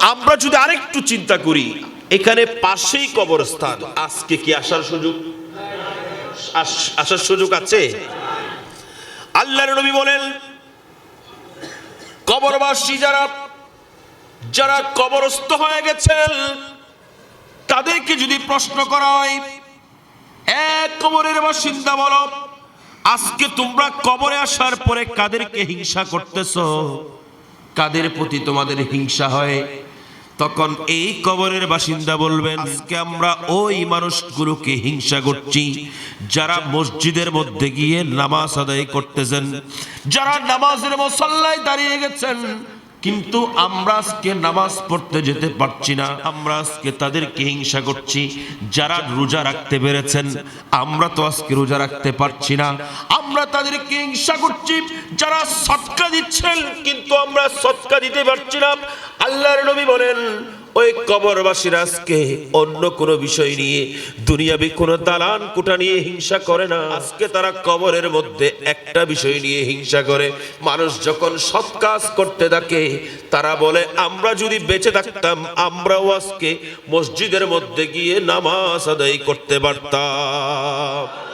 আমরা যদি আরেকটু চিন্তা করি, এখানে পাশেই কবরস্থান। আজকে কি আসার সুযোগ? আস- আসার সুযোগ আছে? আল্লাহর নবী বলেন, কবরবাসী যারা যারা কবরস্থ হয়ে গেছেন, তাদেরকে যদি প্রশ্ন করা হয়, এক কবরের বাসিন্দা বলো, আজকে তোমরা কবরে আসার পরে কাদেরকে হিংসা করতেছো? কাদের প্রতি তোমাদের হিংসা হয়? তখন এই কবরের বাসিন্দা বলবেন, আজকে আমরা ওই মানুষগুলোকে হিংসা করছি, যারা মসজিদের মধ্যে গিয়ে নামাজ আদায় করতেছেন, যারা নামাজের মশল্লায় দাঁড়িয়ে গেছেন কিন্তু আমরা আজকে নামাজ পড়তে যেতে পারছি না। আমরা আজকে তাদেরকে হিংসা করছি, যারা রোজা রাখতে পেরেছেন। আমরা তো আজকে রোজা রাখতে পারছি না। আমরা তাদেরকে হিংসা করছি, যারা সৎকা দিচ্ছেন। কিন্তু আমরা সৎকা দিতে পারছি না। আল্লাহর নবী বলেন ওই কবরবাসীর আজকে অন্য কোনো বিষয় নিয়ে দুনিয়াবি কোনো দালান কোটা নিয়ে হিংসা করে না। আজকে তারা কবরের মধ্যে একটা বিষয় নিয়ে হিংসা করে। মানুষ যখন সৎ কাজ করতে থাকে, তারা বলে, আমরা যদি বেঁচে থাকতাম, আমরাও আজকে মসজিদের মধ্যে গিয়ে নামাজ আদায় করতে পারতাম।